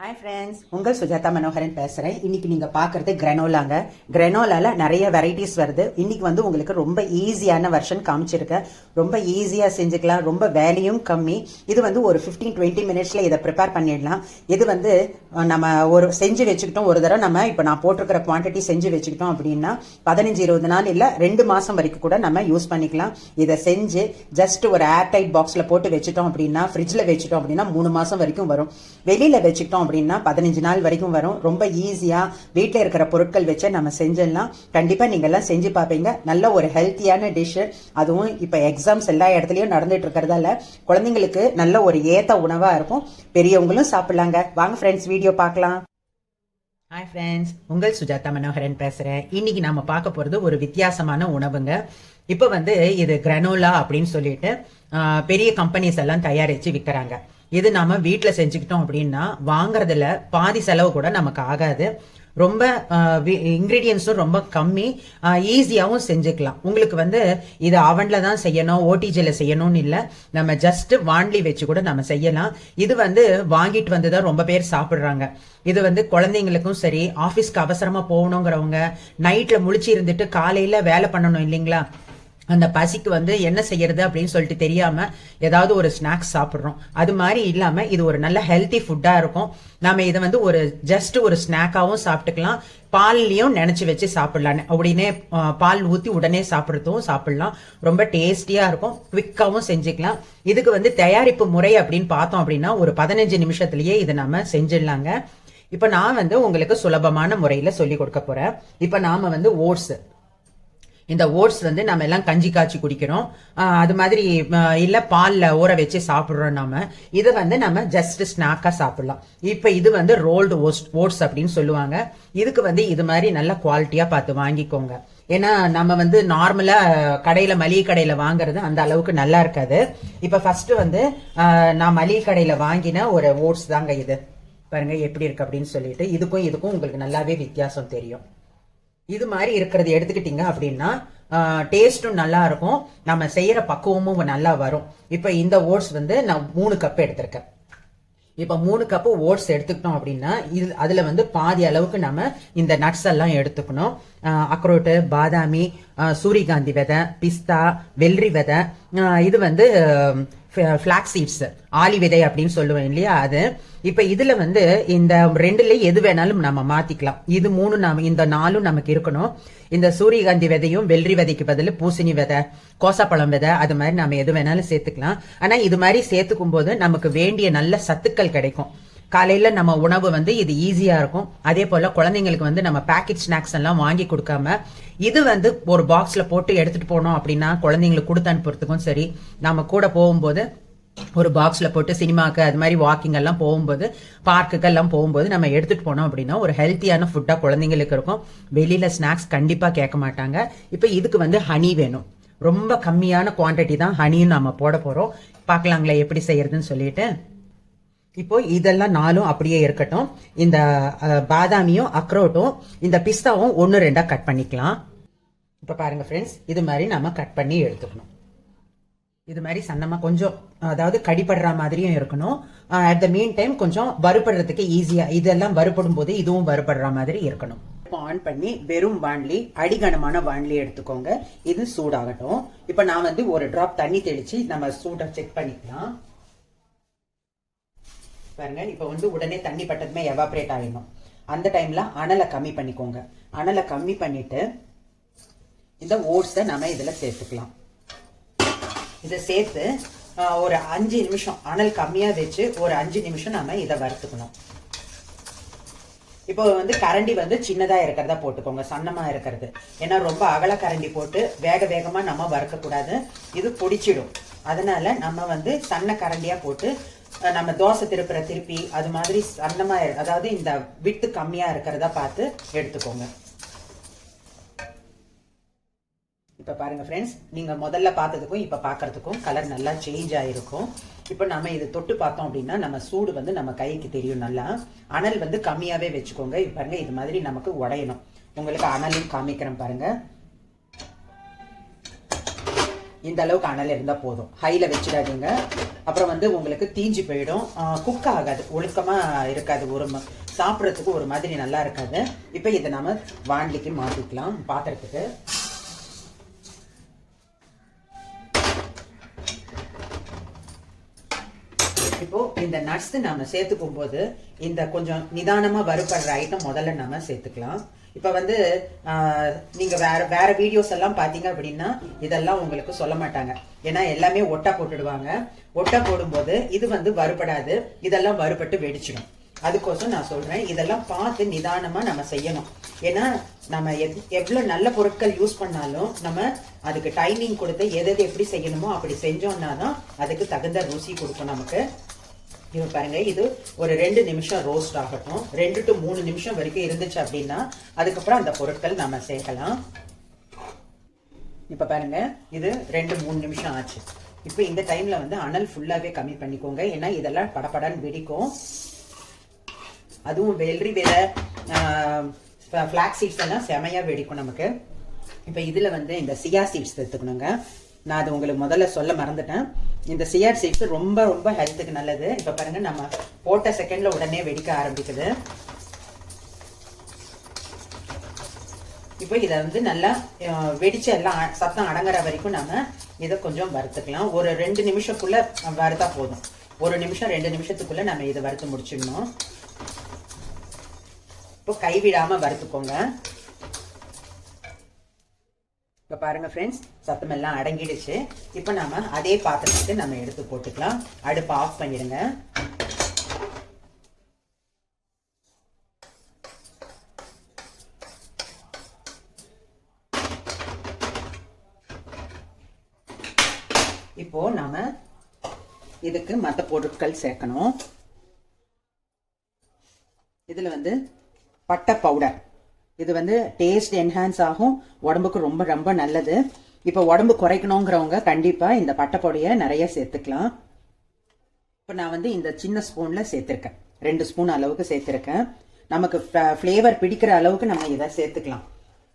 Hi friends உங்கள் சுஜாதா மனோகரன் பேசுகிறேன் இன்னைக்கு நீங்கள் பார்க்குறது கிரனோலாங்க கிரனோலால நிறைய வெரைட்டிஸ் வருது. இன்னைக்கு வந்து உங்களுக்கு ரொம்ப ஈஸியான வெர்ஷன் காமிச்சிருக்கேன். ரொம்ப ஈஸியாக செஞ்சுக்கலாம். ரொம்ப வேலையும் கம்மி. இது வந்து ஒரு ஃபிஃப்டீன் டுவெண்ட்டி மினிட்ஸில் இதை ப்ரிப்பேர் பண்ணிடலாம். இது வந்து நம்ம ஒரு செஞ்சு வச்சுக்கிட்டோம். ஒரு தடவை நம்ம இப்போ நான் போட்டிருக்கிற குவான்டிட்டி செஞ்சு வச்சுக்கிட்டோம் அப்படின்னா பதினஞ்சு இருபது நாள் இல்லை ரெண்டு மாதம் வரைக்கும் கூட நம்ம யூஸ் பண்ணிக்கலாம். இதை செஞ்சு ஜஸ்ட் ஒரு ஏர்டைட் பாக்ஸில் போட்டு வச்சுட்டோம் அப்படின்னா ஃப்ரிட்ஜில் வச்சுட்டோம் அப்படின்னா மூணு மாதம் வரைக்கும் வரும். வெளியில் வச்சுக்கிட்டோம் அப்படின்னா பதினஞ்சு நாள் வரைக்கும் வரும். ரொம்ப ஈஸியாக வீட்டில் இருக்கிற பொருட்கள் வச்சு நம்ம செஞ்சிடலாம். கண்டிப்பாக நீங்கள்லாம் செஞ்சு பார்ப்பீங்க. நல்ல ஒரு ஹெல்த்தியான டிஷ்ஷு அதுவும் இப்போ எக்ஸாம்ஸ் எல்லா இடத்துலையும் நடந்துட்டு இருக்கிறதால குழந்தைங்களுக்கு நல்ல ஒரு ஏத்த உணவாக இருக்கும். பெரியவங்களும் சாப்பிட்லாங்க. வாங்க ஃப்ரெண்ட்ஸ் வீடியோ பார்க்கலாம். ஹாய் ஃப்ரெண்ட்ஸ் உங்கள் சுஜாதா மனோகரன் பேசுகிறேன் இன்னைக்கு நாம பார்க்க போகிறது ஒரு வித்தியாசமான உணவுங்க. இப்போ வந்து இது கிரனோலா அப்படின்னு சொல்லிட்டு பெரிய கம்பெனிஸ் எல்லாம் தயாரித்து விற்கிறாங்க இது நாம வீட்டில் செஞ்சுக்கிட்டோம் அப்படின்னா வாங்குறதுல பாதி செலவு கூட நமக்கு ஆகாது. ரொம்ப இன்க்ரீடியன்ஸும் ரொம்ப கம்மி. ஈஸியாகவும் செஞ்சுக்கலாம். உங்களுக்கு வந்து இது அவனில் தான் செய்யணும் ஓடிஜியில் செய்யணும்னு இல்லை. நம்ம ஜஸ்ட் வாண்டி வச்சு கூட நம்ம செய்யலாம். இது வந்து வாங்கிட்டு வந்து தான் ரொம்ப பேர் சாப்பிட்றாங்க. இது வந்து குழந்தைங்களுக்கும் சரி ஆஃபீஸ்க்கு அவசரமாக போகணுங்கிறவங்க நைட்டில் முழிச்சு இருந்துட்டு காலையில் வேலை பண்ணணும் இல்லைங்களா? அந்த பசிக்கு வந்து என்ன செய்யறது அப்படின்னு சொல்லிட்டு தெரியாம ஏதாவது ஒரு ஸ்நாக்ஸ் சாப்பிட்றோம். அது மாதிரி இல்லாம இது ஒரு நல்ல ஹெல்த்தி ஃபுட்டா இருக்கும். நாம இதை வந்து ஒரு ஜஸ்ட் ஒரு ஸ்நாக்காகவும் சாப்பிட்டுக்கலாம். பால்லையும் நினைச்சு வச்சு சாப்பிடலாம் அப்படின்னே பால் ஊற்றி உடனே சாப்பிட்றதும் சாப்பிடலாம். ரொம்ப டேஸ்டியா இருக்கும். குவிக்காகவும் செஞ்சுக்கலாம். இதுக்கு வந்து தயாரிப்பு முறை அப்படின்னு பார்த்தோம் அப்படின்னா ஒரு பதினஞ்சு நிமிஷத்துலயே இதை நம்ம செஞ்சிடலாங்க. இப்போ நான் வந்து உங்களுக்கு சுலபமான முறையில சொல்லி கொடுக்க போறேன். இப்போ நாம வந்து ஓட்ஸ் இந்த ஓட்ஸ் வந்து நம்ம எல்லாம் கஞ்சி காய்ச்சி குடிக்கிறோம். அது மாதிரி இல்லை பாலில் ஊற வச்சு சாப்பிட்றோம் நாம. இதை வந்து நம்ம ஜஸ்ட் ஸ்நாக்காக சாப்பிடலாம். இப்போ இது வந்து ரோல்டு ஓட்ஸ் ஓட்ஸ் அப்படின்னு சொல்லுவாங்க. இதுக்கு வந்து இது மாதிரி நல்ல குவாலிட்டியாக பார்த்து வாங்கிக்கோங்க. ஏன்னா நம்ம வந்து நார்மலாக கடையில் மளிகை கடையில் வாங்குறது அந்த அளவுக்கு நல்லா இருக்காது. இப்போ ஃபர்ஸ்ட் வந்து நான் மளிகை கடையில் வாங்கின ஒரு ஓட்ஸ் தாங்க இது. பாருங்க எப்படி இருக்கு அப்படின்னு சொல்லிட்டு. இதுக்கும் இதுக்கும் உங்களுக்கு நல்லாவே வித்தியாசம் தெரியும். இது மாதிரி இருக்கிறது எடுத்துக்கிட்டீங்க அப்படின்னா டேஸ்ட்டும் நல்லா இருக்கும். நம்ம செய்யற பக்குவமும் நல்லா வரும். இப்போ இந்த ஓட்ஸ் வந்து நான் மூணு கப் எடுத்திருக்கேன். இப்போ மூணு கப்பு ஓட்ஸ் எடுத்துக்கிட்டோம் அப்படின்னா இது அதில் வந்து பாதி அளவுக்கு நம்ம இந்த நட்ஸ் எல்லாம் எடுத்துக்கணும். அக்ரோட்டு பாதாமி சூரியகாந்தி விதை பிஸ்தா வெள்ளரி விதை இது வந்து ஃபிளாக் சீட்ஸ் ஆலி விதை அப்படின்னு சொல்லுவேன் இல்லையா அது. இப்போ இதில் வந்து இந்த ரெண்டுல எது வேணாலும் நம்ம மாற்றிக்கலாம் இது மூணு நாம இந்த நாலும் நமக்கு இருக்கணும். இந்த சூரியகாந்தி விதையும் வெள்ளரி விதைக்கு பதில் பூசணி விதை கோசாப்பழம் விதை அது மாதிரி நம்ம எது வேணாலும் சேர்த்துக்கலாம். ஆனால் இது மாதிரி சேர்த்துக்கும் போது நமக்கு வேண்டிய நல்ல சத்துக்கள் கிடைக்கும். காலையில் நம்ம உணவு வந்து இது ஈஸியாக இருக்கும். அதே போல் குழந்தைங்களுக்கு வந்து நம்ம பேக்கெட் ஸ்நாக்ஸ் எல்லாம் வாங்கி கொடுக்காம இது வந்து ஒரு பாக்ஸில் போட்டு எடுத்துகிட்டு போனோம் அப்படின்னா குழந்தைங்களுக்கு கொடுத்து அனுப்புறதுக்கும் சரி நம்ம கூட போகும்போது ஒரு பாக்ஸில் போட்டு சினிமாக்கு அது மாதிரி வாக்கிங் எல்லாம் போகும்போது பார்க்குக்கெல்லாம் போகும்போது நம்ம எடுத்துகிட்டு போனோம் அப்படின்னா ஒரு ஹெல்த்தியான ஃபுட்டாக குழந்தைங்களுக்கு இருக்கும். வெளியில் ஸ்நாக்ஸ் கண்டிப்பாக கேட்க மாட்டாங்க. இப்போ இதுக்கு வந்து ஹனி வேணும். ரொம்ப கம்மியான குவாண்டிட்டி தான் ஹனியும் நம்ம போட போகிறோம் பார்க்கலாங்களா எப்படி செய்யறதுன்னு சொல்லிட்டு. இப்போ இதெல்லாம் நாலும் அப்படியே இருக்கட்டும். இந்த பாதாமியும் அக்ரோட்டும் இந்த பிஸ்தாவும் ஒன்று ரெண்டாக கட் பண்ணிக்கலாம். இப்போ பாருங்க ஃப்ரெண்ட்ஸ் இது மாதிரி நம்ம கட் பண்ணி எடுத்துக்கணும். இது மாதிரி சன்னமாக கொஞ்சம் அதாவது கடிப்படுற மாதிரியும் இருக்கணும். அட் த மீன் டைம் கொஞ்சம் வறுபடுறதுக்கு ஈஸியாக இதெல்லாம் வறுபடும் போது இதுவும் வறுபடுற மாதிரி இருக்கணும். இப்போ ஆன் பண்ணி வெறும் வாண்லி அடிகனமான வாண்லி எடுத்துக்கோங்க. இது சூடாகட்டும். இப்போ நான் வந்து ஒரு ட்ராப் தண்ணி தெளித்து நம்ம சூடை செக் பண்ணிக்கலாம். பாருங்க இப்போ வந்து உடனே தண்ணி பட்டதுமே எவாப்ரேட் ஆகிடும் அந்த டைம்ல அனலை கம்மி பண்ணிக்கோங்க. அனலை கம்மி பண்ணிட்டு இந்த ஓட்ஸை நம்ம இதில் சேர்த்துக்கலாம். இதை சேர்த்து ஒரு அஞ்சு நிமிஷம் அனல் கம்மியா வச்சு ஒரு அஞ்சு நிமிஷம் நம்ம இதை வறுத்துக்கணும். இப்போ வந்து கரண்டி வந்து சின்னதாக இருக்கிறதா போட்டுக்கோங்க சன்னமா இருக்கிறது. ஏன்னா ரொம்ப அகல கரண்டி போட்டு வேக வேகமாக நம்ம வறுக்கக்கூடாது. இது பிடிச்சிடும். அதனால நம்ம வந்து சன்ன கரண்டியாக போட்டு நம்ம தோசை திருப்புற திருப்பி அது மாதிரி சன்னமா அதாவது இந்த விட்டு கம்மியாக இருக்கிறதா பார்த்து எடுத்துக்கோங்க. இப்போ பாருங்க ஃப்ரெண்ட்ஸ் நீங்கள் முதல்ல பார்த்ததுக்கும் இப்போ பார்க்கறதுக்கும் கலர் நல்லா சேஞ்ச் ஆகிருக்கும் இப்போ நம்ம இது தொட்டு பார்த்தோம் அப்படின்னா நம்ம சூடு வந்து நம்ம கைக்கு தெரியும் நல்லா. அனல் வந்து கம்மியாகவே வச்சுக்கோங்க. இப்போ பாருங்க இது மாதிரி நமக்கு உடையணும். உங்களுக்கு அனலும் காமிக்கிறேன் பாருங்க. இந்த அளவுக்கு அனல் இருந்தால் போதும். ஹையில் வச்சிடாதீங்க. அப்புறம் வந்து உங்களுக்கு தீஞ்சு போயிடும். குக் ஆகாது. ஒழுக்கமாக இருக்காது. ஒரு ம- சாப்பிட்றதுக்கு ஒரு மாதிரி நல்லா இருக்காது. இப்போ இதை நம்ம வாண்டிக்கு மாற்றிக்கலாம் பாத்திரத்துக்கு. இப்போ இந்த நட்ஸ் நாம சேர்த்துக்கும் போது இந்த கொஞ்சம் நிதானமா வறுபடுற ஐட்டம் முதல்ல நாம சேர்த்துக்கலாம். இப்ப வந்து நீங்கள் நீங்க வேற வேற வீடியோஸ் எல்லாம் பாத்தீங்க அப்படின்னா இதெல்லாம் உங்களுக்கு சொல்ல மாட்டாங்க. ஏன்னா எல்லாமே ஒட்டா போட்டுடுவாங்க. ஒட்டா போடும்போது இது வந்து வறுபடாது. இதெல்லாம் வறுபட்டு வெடிச்சிடும். அதுக்கோசம் நான் சொல்றேன் இதெல்லாம் பார்த்து நிதானமா நம்ம செய்யணும். ஏன்னா நம்ம எத்- எவ்வளோ நல்ல பொருட்கள் யூஸ் பண்ணாலும் நம்ம அதுக்கு டைமிங் கொடுத்து எதை எப்படி செய்யணுமோ அப்படி செஞ்சோம்னா தான் அதுக்கு தகுந்த ருசி கொடுக்கும் நமக்கு. இது பாருங்க இது ஒரு ரெண்டு நிமிஷம் ரோஸ்ட் ஆகட்டும். ரெண்டு டு மூணு நிமிஷம் வரைக்கும் இருந்துச்சு அப்படின்னா அதுக்கப்புறம் அந்த பொருட்கள் நம்ம சேர்க்கலாம். இப்போ பாருங்க இது ரெண்டு மூணு நிமிஷம் ஆச்சு. இப்போ இந்த டைம்ல வந்து அனல் ஃபுல்லாகவே கம்மி பண்ணிக்கோங்க. ஏன்னா இதெல்லாம் படப்படன்னு வெடிக்கும். அதுவும் வெள்ளரி விதை ஃப்ளாக் சீட்ஸ் எல்லாம் செமையாக வெடிக்கும் நமக்கு. இப்போ இதில் வந்து இந்த சியா சீட்ஸ் எடுத்துக்கணுங்க நான் அது உங்களுக்கு முதல்ல சொல்ல மறந்துட்டேன். இந்த சிஆர் சீட்ஸ் ரொம்ப ரொம்ப ஹெல்த்துக்கு நல்லது. இப்போ பாருங்க நம்ம போட்ட செகண்ட்ல உடனே வெடிக்க ஆரம்பிக்குது. இப்போ இதை வந்து நல்லா வெடிச்சு எல்லாம் சத்தம் அடங்குற வரைக்கும் நம்ம இதை கொஞ்சம் வறுத்துக்கலாம். ஒரு ரெண்டு நிமிஷத்துக்குள்ளே வறுத்தா போதும். ஒரு நிமிஷம் ரெண்டு நிமிஷத்துக்குள்ள நம்ம இதை வறுத்து முடிச்சிடணும். இப்போ கைவிடாம வறுத்துக்கோங்க. இப்போ பாருங்க ஃப்ரெண்ட்ஸ் சத்தம் எல்லாம் அடங்கிடுச்சு. இப்போ நாம அதே பாத்திரத்துக்கு நம்ம எடுத்து போட்டுக்கலாம். அடுப்பு ஆஃப் பண்ணிடுங்க. இப்போ நாம இதுக்கு மற்ற பொருட்கள் சேர்க்கணும். இதில் வந்து பட்டை பவுடர் இது வந்து டேஸ்ட் என்ஹான்ஸ் ஆகும். உடம்புக்கு ரொம்ப ரொம்ப நல்லது. இப்போ உடம்பு குறைக்கணுங்கிறவங்க கண்டிப்பாக இந்த பட்டை பொடியை நிறைய சேர்த்துக்கலாம். இப்போ நான் வந்து இந்த சின்ன ஸ்பூனில் சேர்த்துருக்கேன். ரெண்டு ஸ்பூன் அளவுக்கு சேர்த்துருக்கேன். நமக்கு ஃப்ளேவர் பிடிக்கிற அளவுக்கு நம்ம இதை சேர்த்துக்கலாம்.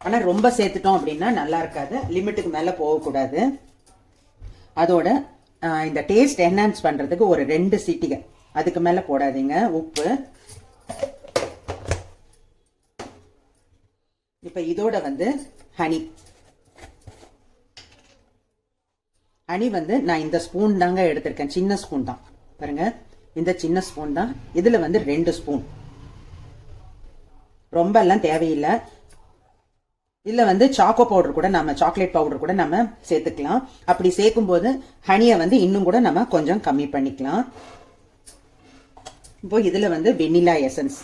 ஆனால் ரொம்ப சேர்த்துட்டோம் அப்படின்னா நல்லா இருக்காது. லிமிட்டுக்கு மேலே போகக்கூடாது. அதோட இந்த டேஸ்ட் என்ஹான்ஸ் பண்ணுறதுக்கு ஒரு ரெண்டு சிட்டிகை. அதுக்கு மேலே போடாதீங்க. உப்பு. இப்போ இதோட வந்து ஹனி. ஹனி வந்து நான் இந்த ஸ்பூன் தாங்க எடுத்திருக்கேன். சின்ன ஸ்பூன் தான். பாருங்க. இந்த சின்ன ஸ்பூன் தான். இதில் வந்து ரெண்டு ஸ்பூன் ரொம்ப எல்லாம் தேவையில்லை. இதில் வந்து சாக்கோ பவுடர் கூட நம்ம சாக்லேட் பவுடர் கூட நம்ம சேர்த்துக்கலாம். அப்படி சேர்க்கும் போது ஹனியை வந்து இன்னும் கூட நம்ம கொஞ்சம் கம்மி பண்ணிக்கலாம். இப்போ இதில் வந்து வெண்ணிலா எசன்ஸ்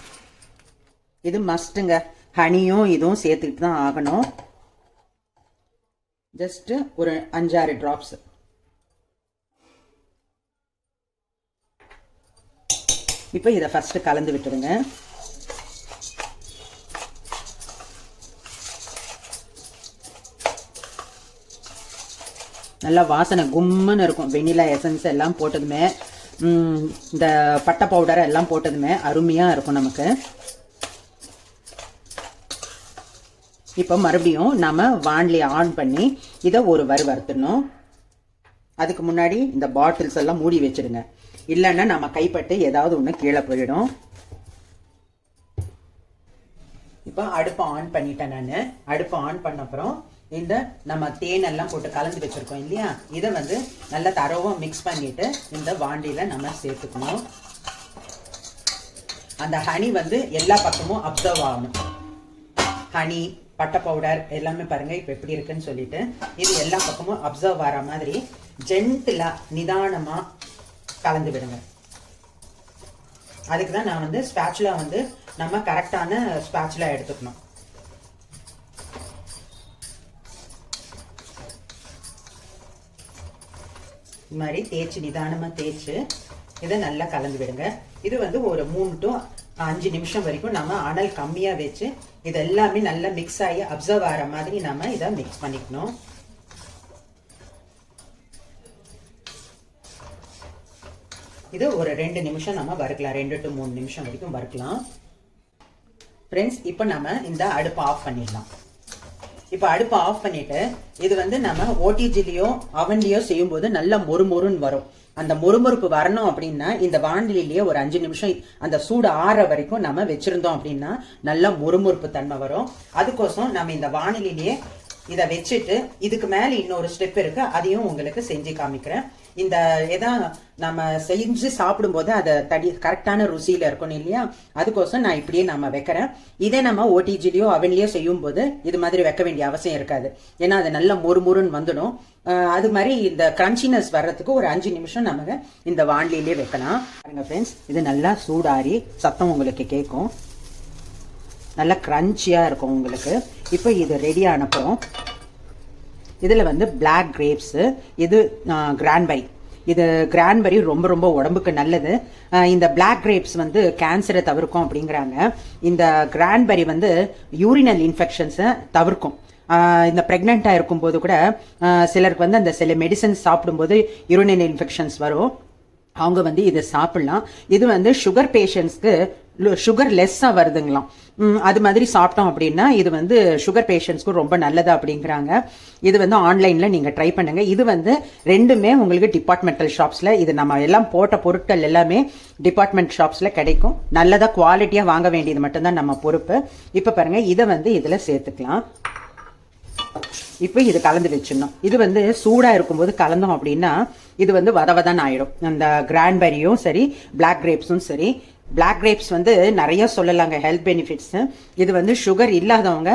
இது மஸ்ட்டுங்க ஹனியும் இதுவும் சேர்த்துக்கிட்டு தான் ஆகணும். ஜஸ்ட் ஒரு அஞ்சாறு ட்ராப்ஸ் இப்போ இதை ஃபர்ஸ்ட் கலந்து விட்டுருங்க நல்லா வாசனை கும்முன்னு இருக்கும். வெண்ணிலா எசன்ஸ் எல்லாம் போட்டதுமே இந்த பட்டை பவுடர் எல்லாம் போட்டதுமே அருமையாக இருக்கும் நமக்கு. இப்போ மறுபடியும் நம்ம வான்லி ஆன் பண்ணி இதை ஒரு வறு வறுத்துடணும். அதுக்கு முன்னாடி இந்த பாட்டில்ஸ் எல்லாம் மூடி வச்சுடுங்க. இல்லைன்னா நம்ம கைப்பட்டு ஏதாவது ஒன்று கீழே போயிடும். இப்போ அடுப்பை ஆன் பண்ணிட்டேன் நான். அடுப்பை ஆன் பண்ண அப்புறம் இந்த நம்ம தேன் எல்லாம் போட்டு கலந்து வச்சிருக்கோம் இல்லையா? இதை வந்து நல்லா தரவாக மிக்ஸ் பண்ணிட்டு இந்த வாண்டியில் நம்ம சேர்த்துக்கணும். அந்த ஹனி வந்து எல்லா பக்கமும் அப்சர்வ் ஆகணும். ஹனி பட்டை பவுடர் எல்லாமே பாருங்க இப்போ எப்படி இருக்குன்னு சொல்லிட்டு இது எல்லா பக்கமும் அப்சர்வ் ஆகிற மாதிரி ஜென்டிலாக நிதானமா கலந்து விடுங்க. அதுக்கு தான் நான் வந்து ஸ்பேச்சுலா வந்து நம்ம கரெக்டான ஸ்பேச்சுலா எடுத்துக்கணும். இது மாதிரி தேய்ச்சி நிதானமா தேய்ச்சு இதை நல்லா கலந்து விடுங்க. இது வந்து ஒரு மூணு டு அஞ்சு நிமிஷம் வரைக்கும் நம்ம அனல் கம்மியாக வச்சு இது எல்லாமே நல்லா மிக்ஸ் ஆகி அப்சர்வ் ஆகிற மாதிரி நம்ம இதை மிக்ஸ் பண்ணிக்கணும். இது ஒரு ரெண்டு நிமிஷம் நம்ம வறுக்கலாம். ரெண்டு டு மூணு நிமிஷம் வரைக்கும் வறுக்கலாம். ஃப்ரெண்ட்ஸ் இப்போ நம்ம இந்த அடுப்பை ஆஃப் பண்ணிடலாம். இப்போ அடுப்பை ஆஃப் பண்ணிட்டு இது வந்து நம்ம ஓட்டிஜிலையோ அவன்லயோ செய்யும்போது நல்லா மொறுமொறுன்னு வரும். அந்த மொறுமொறுப்பு வரணும் அப்படின்னா இந்த வானிலையிலேயே ஒரு அஞ்சு நிமிஷம் அந்த சூடு ஆற வரைக்கும் நம்ம வச்சிருந்தோம் அப்படின்னா நல்லா மொறுமொறுப்பு தன்மை வரும். அதுக்கோசம் நம்ம இந்த வானிலையிலேயே இதை வச்சுட்டு இதுக்கு மேல இன்னொரு ஸ்டெப் இருக்கு. அதையும் உங்களுக்கு செஞ்சு காமிக்கிறேன். இந்த எதா நம்ம செஞ்சு சாப்பிடும்போது அதை தடி கரெக்டான ருசியில இருக்கணும் இல்லையா? அதுக்கோசம் நான் இப்படியே நம்ம வைக்கிறேன். இதே நம்ம ஓடிஜிலையோ அவன்லயோ செய்யும் போது இது மாதிரி வைக்க வேண்டிய அவசியம் இருக்காது. ஏன்னா அது நல்ல முறுமுறுன்னு வந்துடும். அது மாதிரி இந்த கிரன்ச்சினஸ் வர்றதுக்கு ஒரு அஞ்சு நிமிஷம் நமக்கு இந்த வாண்டிலே வைக்கலாம். பாருங்க ஃப்ரெண்ட்ஸ் இது நல்லா சூடாரி சத்தம் உங்களுக்கு கேட்கும். நல்லா க்ரன்ச்சியாக இருக்கும் உங்களுக்கு. இப்போ இது ரெடி அனுப்புகிறோம் இதில் வந்து பிளாக் கிரேப்ஸு இது கிராண்ட்பரி இது கிரான்பெரி ரொம்ப ரொம்ப உடம்புக்கு நல்லது. இந்த பிளாக் கிரேப்ஸ் வந்து கேன்சரை தவிர்க்கும் அப்படிங்கிறாங்க. இந்த கிரான்பெரி வந்து யூரினல் இன்ஃபெக்ஷன்ஸை தவிர்க்கும். இந்த ப்ரெக்னெண்ட்டாக இருக்கும்போது கூட சிலருக்கு வந்து அந்த சில மெடிசன்ஸ் சாப்பிடும்போது யூரினல் இன்ஃபெக்ஷன்ஸ் வரும். அவங்க வந்து இதை சாப்பிடலாம். இது வந்து சுகர் பேஷண்ட்ஸ்க்கு சுகர் லெஸ்ஸாக வருதுங்களாம். அது மாதிரி சாப்பிட்டோம் அப்படின்னா இது வந்து சுகர் பேஷண்ட்ஸ்க்கு ரொம்ப நல்லது அப்படிங்கிறாங்க. இது வந்து ஆன்லைனில் நீங்கள் ட்ரை பண்ணுங்கள் இது வந்து ரெண்டுமே உங்களுக்கு டிபார்ட்மெண்டல் ஷாப்ஸில் இது நம்ம எல்லாம் போட்ட பொருட்கள் எல்லாமே டிபார்ட்மெண்ட் ஷாப்ஸில் கிடைக்கும். நல்லதாக குவாலிட்டியாக வாங்க வேண்டியது மட்டும்தான் நம்ம பொறுப்பு. இப்போ பாருங்கள் இதை வந்து இதில் சேர்த்துக்கலாம். இப்போ இது கலந்து வச்சிடணும். இது வந்து சூடாக இருக்கும்போது கலந்தோம் அப்படின்னா இது வந்து வதவதான் ஆயிடும். அந்த கிராண்ட்பெரியும் சரி பிளாக் கிரேப்ஸும் சரி. பிளாக் கிரேப்ஸ் வந்து நிறைய சொல்லலாங்க ஹெல்த் பெனிஃபிட்ஸ் இது வந்து சுகர் இல்லாதவங்க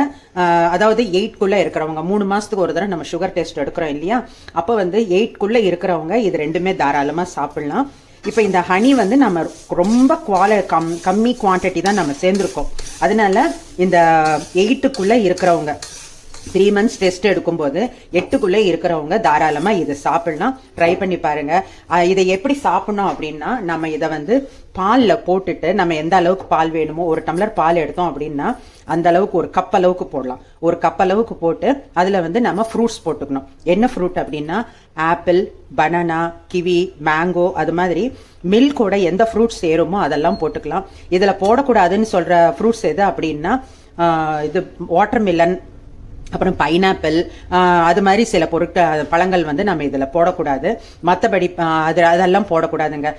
அதாவது எயிட்குள்ளே இருக்கிறவங்க மூணு மாதத்துக்கு ஒரு தடவை நம்ம சுகர் டெஸ்ட் எடுக்கிறோம் இல்லையா? அப்போ வந்து எயிட்குள்ளே இருக்கிறவங்க இது ரெண்டுமே தாராளமாக சாப்பிடலாம். இப்போ இந்த ஹனி வந்து நம்ம ரொம்ப குவால கம் கம்மி குவான்டிட்டி தான் நம்ம சேர்ந்துருக்கோம். அதனால இந்த எயிட்டுக்குள்ளே இருக்கிறவங்க த்ரீ மந்த்ஸ் டெஸ்ட் எடுக்கும்போது எட்டுக்குள்ளே இருக்கிறவங்க தாராளமாக இதை சாப்பிடலாம். ட்ரை பண்ணி பாருங்க. இதை எப்படி சாப்பிடணும் அப்படின்னா நம்ம இதை வந்து பாலில் போட்டுட்டு நம்ம எந்த அளவுக்கு பால் வேணுமோ ஒரு டம்ளர் பால் எடுத்தோம் அப்படின்னா அந்த அளவுக்கு ஒரு கப் அளவுக்கு போடலாம். ஒரு கப் அளவுக்கு போட்டு அதில் வந்து நம்ம ஃப்ரூட்ஸ் போட்டுக்கணும். என்ன ஃப்ரூட் அப்படின்னா ஆப்பிள் பனானா கிவி மேங்கோ அது மாதிரி மில்கோட எந்த ஃப்ரூட்ஸ் சேருமோ அதெல்லாம் போட்டுக்கலாம். இதில் போடக்கூடாதுன்னு சொல்கிற ஃப்ரூட்ஸ் எது அப்படின்னா இது வாட்டர்மிலன் அப்புறம் பைனாப்பிள் அது மாதிரி சில பொருட்கள் பழங்கள் வந்து நம்ம இதில் போடக்கூடாது. மற்றபடி அது அதெல்லாம் போடக்கூடாதுங்க.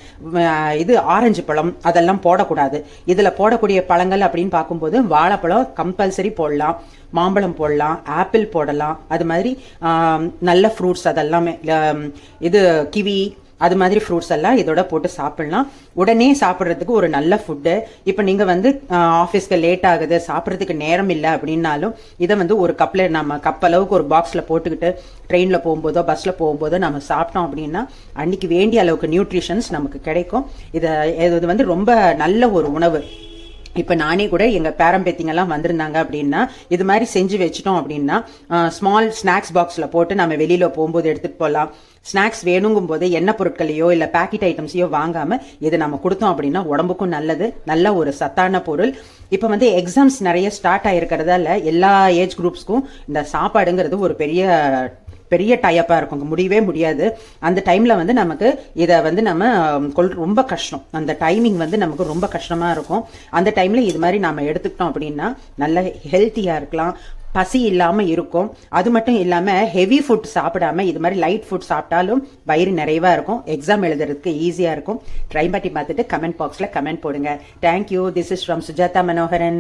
இது ஆரஞ்சு பழம் அதெல்லாம் போடக்கூடாது. இதில் போடக்கூடிய பழங்கள் அப்படின்னு பார்க்கும்போது வாழைப்பழம் கம்பல்சரி போடலாம். மாம்பழம் போடலாம் ஆப்பிள் போடலாம். அது மாதிரி நல்ல ஃப்ரூட்ஸ் அதெல்லாமே இது கிவி அது மாதிரி ஃப்ரூட்ஸ் எல்லாம் இதோட போட்டு சாப்பிடலாம். உடனே சாப்பிட்றதுக்கு ஒரு நல்ல ஃபுட்டு இப்போ நீங்கள் வந்து ஆஃபீஸ்க்கு லேட் ஆகுது சாப்பிட்றதுக்கு நேரம் இல்லை அப்படின்னாலும் இதை வந்து ஒரு கப்பில் நம்ம கப் அளவுக்கு ஒரு பாக்ஸில் போட்டுக்கிட்டு ட்ரெயினில் போகும்போதோ பஸ்ஸில் போகும்போதோ நம்ம சாப்பிட்டோம் அப்படின்னா அன்னைக்கு வேண்டிய அளவுக்கு நியூட்ரிஷன்ஸ் நமக்கு கிடைக்கும். இதை இது வந்து ரொம்ப நல்ல ஒரு உணவு. இப்போ நானே கூட எங்கள் பேரம்பேத்திங்கெல்லாம் வந்திருந்தாங்க அப்படின்னா இது மாதிரி செஞ்சு வச்சிட்டோம் அப்படின்னா ஸ்மால் ஸ்நாக்ஸ் பாக்ஸில் போட்டு நம்ம வெளியில் போகும்போது எடுத்துகிட்டு போகலாம் ஸ்நாக்ஸ் வேணுங்கும் போது எண்ணெய் பொருட்களையோ இல்லை பேக்கெட் ஐட்டம்ஸையோ வாங்காமல் இது நம்ம கொடுத்தோம் அப்படின்னா உடம்புக்கும் நல்லது நல்ல ஒரு சத்தான பொருள். இப்போ வந்து எக்ஸாம்ஸ் நிறைய ஸ்டார்ட் ஆகிருக்கிறதால எல்லா ஏஜ் குரூப்ஸ்க்கும் இந்த சாப்பாடுங்கிறது ஒரு பெரிய பெரிய டைப்பாக இருக்கும். முடியவே முடியாது. அந்த டைமில் வந்து நமக்கு இதை வந்து நம்ம கொள் ரொம்ப கஷ்டம். அந்த டைமிங் வந்து நமக்கு ரொம்ப கஷ்டமாக இருக்கும். அந்த டைமில் இது மாதிரி நம்ம எடுத்துக்கிட்டோம் அப்படின்னா நல்ல ஹெல்த்தியாக இருக்கலாம். பசி இல்லாமல் இருக்கும். அது மட்டும் இல்லாமல் ஹெவி ஃபுட் சாப்பிடாம இது மாதிரி லைட் ஃபுட் சாப்பிட்டாலும் வயிறு நிறைவாக இருக்கும். எக்ஸாம் எழுதுறதுக்கு ஈஸியாக இருக்கும். ட்ரை பண்ணி பார்த்துட்டு கமெண்ட் பாக்ஸில் கமெண்ட் போடுங்க. Thank you this is from Sujatha Manoharan